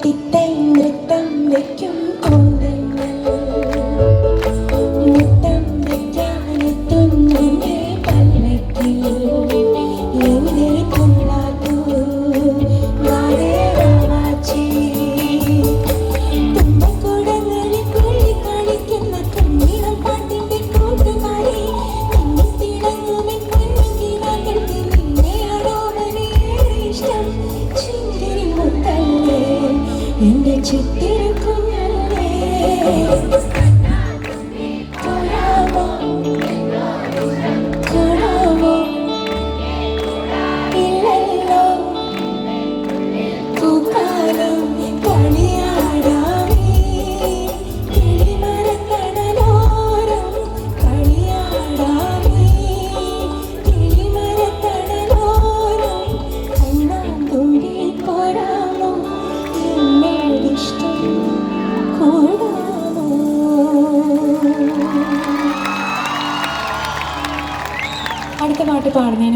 തിത്തൈ നൃത്തം വയ്ക്കും എന്റെ കൊടാമോ അടുത്ത പാട്ട് പാടുന്നതിന്